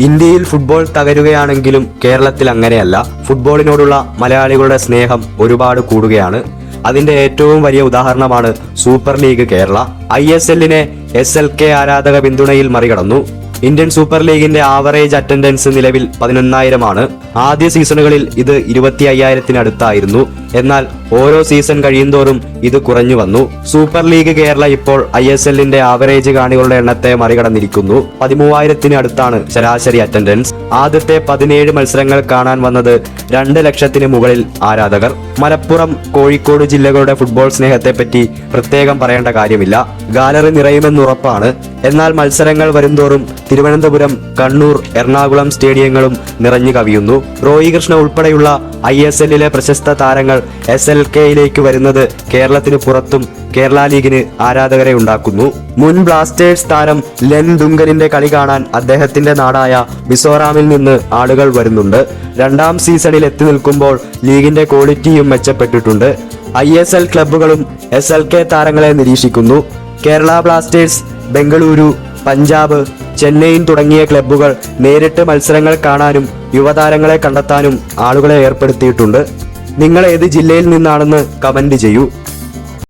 ഇന്ത്യയിൽ ഫുട്ബോൾ തകരുകയാണെങ്കിലും കേരളത്തിൽ അങ്ങനെയല്ല. ഫുട്ബോളിനോടുള്ള മലയാളികളുടെ സ്നേഹം ഒരുപാട് കൂടുകയാണ്. അതിന്റെ ഏറ്റവും വലിയ ഉദാഹരണമാണ് super league Kerala. I S എല്ലിനെ S L K ആരാധക പിന്തുണയിൽ മറികടന്നു. ഇന്ത്യൻ സൂപ്പർ ലീഗിന്റെ ആവറേജ് അറ്റൻഡൻസ് നിലവിൽ പതിനൊന്നായിരമാണ്. ആദ്യ സീസണുകളിൽ ഇത് ഇരുപത്തി അയ്യായിരത്തിനടുത്തായിരുന്നു എന്നാൽ ഓരോ സീസൺ കഴിയുന്തോറും ഇത് കുറഞ്ഞു വന്നു. സൂപ്പർ ലീഗ് കേരള ഇപ്പോൾ ഐ എസ് എല്ലിന്റെ ആവറേജ് കാണികളുടെ എണ്ണത്തെ മറികടന്നിരിക്കുന്നു. പതിമൂവായിരത്തിന് അടുത്താണ് ശരാശരി അറ്റൻഡൻസ് ആദ്യത്തെ പതിനേഴ് മത്സരങ്ങൾ കാണാൻ വന്നത് രണ്ട് ലക്ഷത്തിന് മുകളിൽ ആരാധകർ. മലപ്പുറം കോഴിക്കോട് ജില്ലകളുടെ ഫുട്ബോൾ സ്നേഹത്തെപ്പറ്റി പ്രത്യേകം പറയേണ്ട കാര്യമില്ല. ഗാലറി നിറയുമെന്നുറപ്പാണ്. എന്നാൽ മത്സരങ്ങൾ വരുംതോറും തിരുവനന്തപുരം കണ്ണൂർ എറണാകുളം സ്റ്റേഡിയങ്ങളും നിറഞ്ഞു കവിയുന്നു. റോയി കൃഷ്ണ ഉൾപ്പെടെയുള്ള ഐ എസ് എല്ലിലെ പ്രശസ്ത താരങ്ങൾ എസ് എൽ കെയിലേക്ക് വരുന്നത് കേരളത്തിന് പുറത്തും കേരള ലീഗിന് ആരാധകരെ ഉണ്ടാക്കുന്നു. മുൻ ബ്ലാസ്റ്റേഴ്സ് താരം ലെൻ ദുങ്കനിന്റെ കളി കാണാൻ അദ്ദേഹത്തിന്റെ നാടായ മിസോറാമിൽ നിന്ന് ആളുകൾ വരുന്നുണ്ട്. രണ്ടാം സീസണിൽ എത്തി നിൽക്കുമ്പോൾ ലീഗിന്റെ ക്വാളിറ്റിയും മെച്ചപ്പെട്ടിട്ടുണ്ട്. ഐ എസ് എൽ ക്ലബ്ബുകളും എസ് എൽ കെ താരങ്ങളെ നിരീക്ഷിക്കുന്നു. കേരള ബ്ലാസ്റ്റേഴ്സ് ബംഗളൂരു പഞ്ചാബ് ചെന്നൈയിൻ തുടങ്ങിയ ക്ലബ്ബുകൾ നേരിട്ട് മത്സരങ്ങൾ കാണാനും യുവതാരങ്ങളെ കണ്ടെത്താനും ആളുകളെ ഏർപ്പെടുത്തിയിട്ടുണ്ട്. നിങ്ങൾ ഏത് ജില്ലയിൽ നിന്നാണെന്ന് കമന്റ് ചെയ്യൂ